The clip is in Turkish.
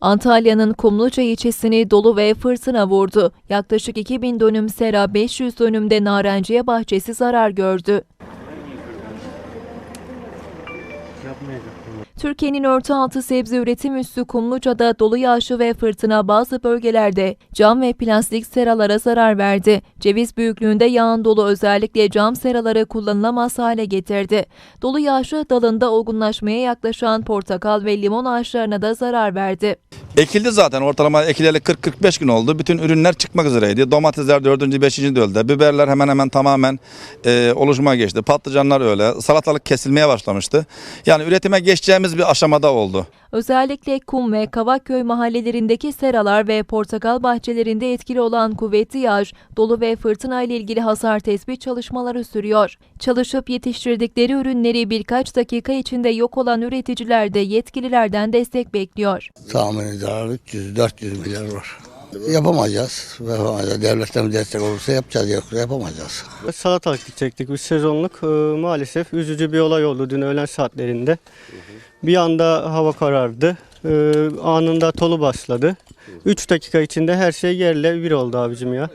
Antalya'nın Kumluca ilçesini dolu ve fırtına vurdu. Yaklaşık 2000 dönüm sera, 500 dönümde narenciye bahçesi zarar gördü. Türkiye'nin örtü altı sebze üretim üssü Kumluca'da dolu yağışı ve fırtına bazı bölgelerde cam ve plastik seralara zarar verdi. Ceviz büyüklüğünde yağan dolu özellikle cam seraları kullanılamaz hale getirdi. Dolu yağışı dalında olgunlaşmaya yaklaşan portakal ve limon ağaçlarına da zarar verdi. Ekildi zaten ortalama ekileli 40-45 gün oldu. Bütün ürünler çıkmak üzereydi. Domatesler 4. 5. de öldü. Biberler hemen hemen tamamen e, oluşuma geçti. Patlıcanlar öyle. Salatalık kesilmeye başlamıştı. Yani üretime geçeceğimiz bir aşamada oldu. Özellikle Kum ve Kavakköy mahallelerindeki seralar ve portakal bahçelerinde etkili olan kuvvetli yağış, dolu ve fırtına ile ilgili hasar tespit çalışmaları sürüyor. Çalışıp yetiştirdikleri ürünleri birkaç dakika içinde yok olan üreticiler de yetkililerden destek bekliyor. Tahmini zarar 300-400 milyar var. Yapamayacağız. Yapamayacağız. Devletten bir destek olursa yapacağız. Yoksa yapamayacağız. Salatalık dikecektik. Bir sezonluk e, maalesef üzücü bir olay oldu dün öğlen saatlerinde. Bir anda hava karardı. E, anında tolu başladı. 3 dakika içinde her şey yerle bir oldu abicim ya.